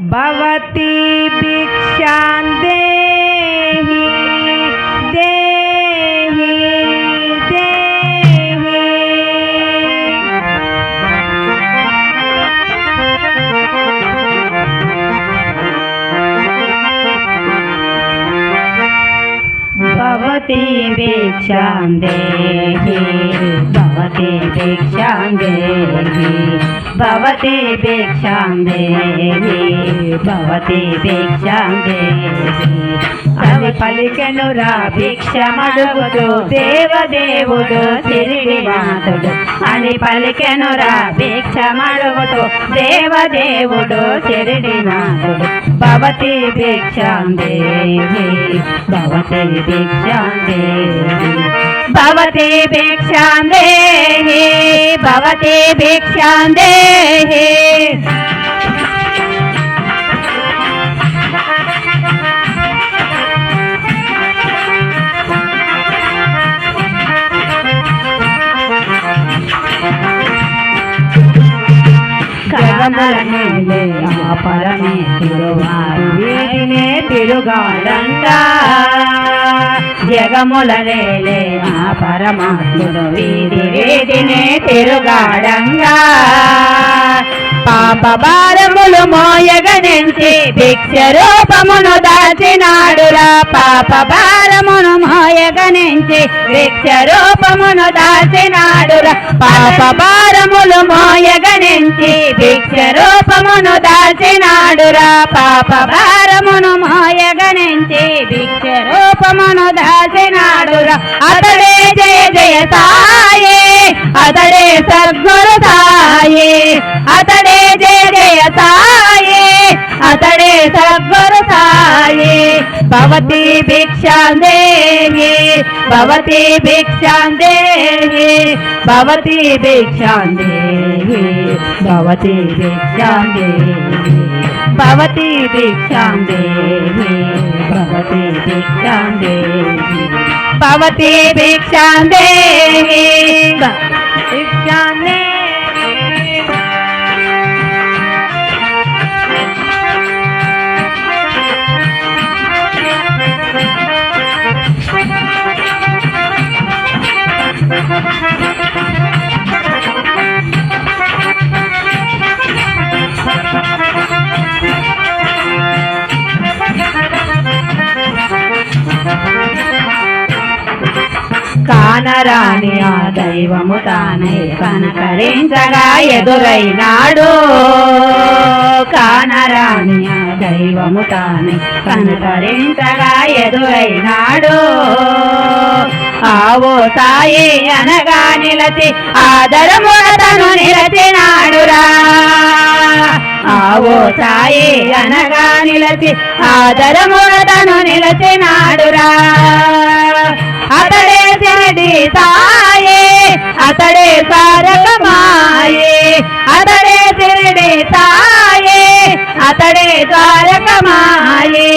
भवती भिक्षां देहि देहि देहि। भवती भिक्षां देहि भवती भिक्षां देहि भवती भिक्षां देहि भवती भिक्षां देहि అని పలికెనురా భిక్షమడుగుతూ దేవదేవుడు సిరిడినాథుడు అని పలికెనురా భిక్షమడుగుతూ దేవదేవుడు సిరిడినాథుడు భవతి భిక్షాం దేవి భవతి భిక్షాం దేవి భవతి భిక్షాం దేహి देहि भवते పరమే తిరువారు వీటినే జగముల నేలే ఆ పరమాత్ముడు వీధి వీధినే తిరుగాడంగా. పాప భారములు మోయగనించి భిక్ష రూపమును దాచినాడురా. పాప భారమును మోయగనించి భిక్ష రూపమును దాచినాడురా. పాప భారములు మోయగనించి భిక్ష రూపమును దాచినాడురా. పాప భారమును మోయగనించి రూపమును దాచినాడురా. అతడే జయ జయ भवती भिक्षा देंगे भवती भिक्षा देंगे भवती भिक्षा देंगे भवती भिक्षा देंगे भवती भिक्षा देंगे भवती भिक्षा देंगे भवती भिक्षा देंगे भिक्षा देंगे కానరాని ఆ దైవము తానై కనకరించగా ఎదురైనాడు. కానరాని ఆ దైవము తానై కనకరించగా ఎదురైనాడు. ఆవో సాయి అనగా నిలచి ఆదరముడతను నిలచినాడురా. ఆవో సాయి అనగా నిలచి ఆదరముడతను నిలచినాడురా. ಮುಬಾರಕ ಮಾಯೆ ಅತಡೆ ಶಿರಡಿ ತಾಯೆ ಅತಡೆ ದ್ವಾರಕ ಮಾಯೆ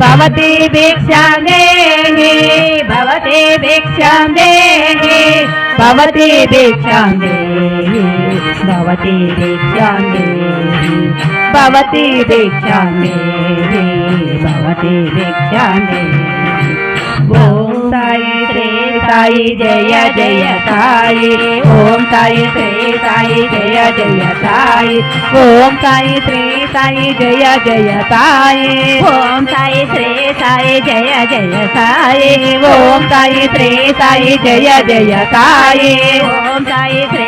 ಭವತಿ ಭಿಕ್ಷಾಂ ದೇಹಿ ಭವತಿ ಭಿಕ್ಷಾಂ ದೇಹಿ ಭವತಿ ಭಿಕ್ಷಾಂ ದೇಹಿ ಭವತಿ ಭಿಕ್ಷಾಂ ದೇಹಿ ಭವತಿ ಭಿಕ್ಷಾಂ ದೇಹಿ ಭವತಿ ಭಿಕ್ಷಾಂ ದೇಹಿ ಓಂ ಸಾಯಿ ದೇವಿ ತಾಯಿ ಜಯ ಜಯ ತಾಯಿ ಓಂ ತಾಯಿ ಶ್ರೀ ತಾಯಿ ಜಯ ಜಯ ತಾಯಿ ಓಂ ತಾಯಿ ಶ್ರೀ ತಾಯಿ ಜಯ ಜಯ ತಾಯಿ ಓಂ ತಾಯಿ ಶ್ರೀ ತಾಯಿ ಜಯ ಜಯ ತಾಯಿ ಓಂ ತಾಯಿ ಶ್ರೀ ತಾಯಿ ಜಯ ಜಯ ತಾಯಿ ಓಂ ತಾಯಿ ಶ್ರೀ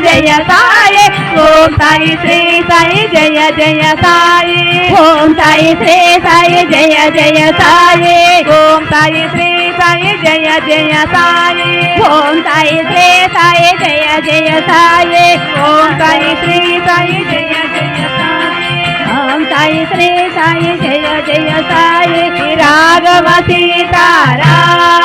जय साई। ओम साई श्री साई, जय जय साई। ओम साई श्री साई, जय जय साई। ओम साई श्री साई, जय जय साई। ओम साई श्री साई, जय जय साई। ओम साई श्री साई, जय जय ओम साई श्री साई, जय जय साई। राघव सीतारा